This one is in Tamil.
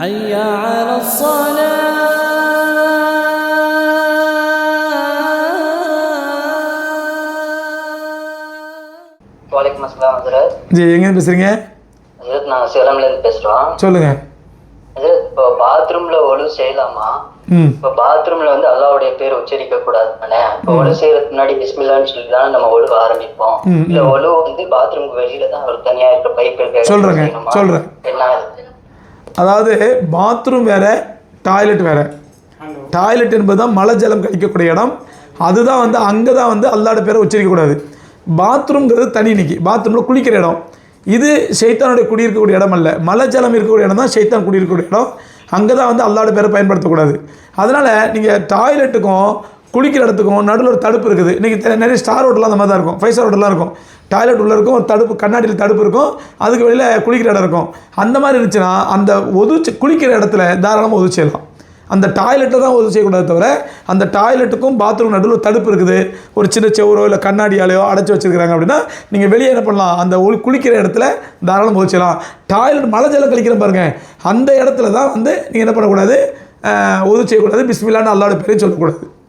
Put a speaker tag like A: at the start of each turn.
A: حي على الصلاة
B: வலைக்கம் அஸ்லாம் ஹசரத்
C: ஜி எங்கேருந்து பேசுகிறீங்க
B: ஹசரத் நாங்கள் சேலம்லேருந்து பேசுகிறோம்
C: சொல்லுங்கள்
B: ஹசரத் இப்போ பாத்ரூம்ல ஒழு செய்யலாமா
C: ம்
B: இப்போ பாத்ரூம்ல வந்து அல்லாவுடைய பேர் உச்சரிக்க கூடாது தானே இப்போ ஒழு செய்யறதுக்கு முன்னாடி பிஸ்மில்லான்னு சொல்லி தானே நம்ம ஒழு ஆரம்பிப்போம்
C: ம்,
B: இல்ல ஒழு வந்து பாத்ரூமுக்கு வெளியில தான் ஒரு தனியா இருக்க பைப் இருக்க
C: சொல்றேங்க,
B: செய்யணுமா?
C: அதாவது பாத்ரூம் வேறு டாய்லெட் வேறு. டாய்லெட் என்பது தான் மலை ஜலம் கழிக்கக்கூடிய இடம். அதுதான் வந்து அங்கே தான் வந்து அல்லாட பேரை உச்சரிக்கக்கூடாது. பாத்ரூம்ங்கிறது தனி இன்னைக்கு. பாத்ரூமில் குளிக்கிற இடம். இது ஷைத்தானுடைய குடியிருக்கக்கூடிய இடம் அல்ல. மலை ஜலம் இருக்கக்கூடிய இடம் தான் ஷைத்தான் குடியிருக்கக்கூடிய இடம். அங்கே தான் வந்து அல்லாட பேரை பயன்படுத்தக்கூடாது. அதனால் நீங்கள் டாய்லெட்டுக்கும் குளிக்கிற இடத்துக்கும் நடுவில் ஒரு தடுப்பு இருக்குது. இன்றைக்கி நிறைய ஸ்டார் ஹோட்டலாம் அந்த மாதிரி தான் இருக்கும். ஃபைவ் ஸ்டார் ஹோட்டலாம் இருக்கும். டாய்லெட் உள்ளே இருக்கும் ஒரு தடுப்பு கண்ணாடியில் தடுப்பு இருக்கும். அதுக்கு வெளியில் குளிக்கிற இடம் இருக்கும். அந்த மாதிரி இருந்துச்சுன்னா அந்த ஒதுச்சு குளிக்கிற இடத்துல தாராளமாக ஒது செய்யலாம். அந்த டாய்லெட்டை தான் ஒது செய்யக்கூடாது தவிர அந்த டாய்லெட்டுக்கும் பாத்ரூம் நடுவில் தடுப்பு இருக்குது. ஒரு சின்ன செவரோ இல்லை கண்ணாடியாலையோ அடைச்சி வச்சுருக்கிறாங்க அப்படின்னா நீங்கள் வெளியே என்ன பண்ணலாம்? அந்த ஒளி- குளிக்கிற இடத்துல தாராளம் ஒது செய்யலாம். டாய்லெட் மழை ஜலம் கழிக்கிற பாருங்கள் அந்த இடத்துல தான் வந்து நீங்கள் என்ன பண்ணக்கூடாது? ஒது செய்யக்கூடாது. பிஸ்மில்லான்னு அல்லாட பேரையும் சொல்லக்கூடாது.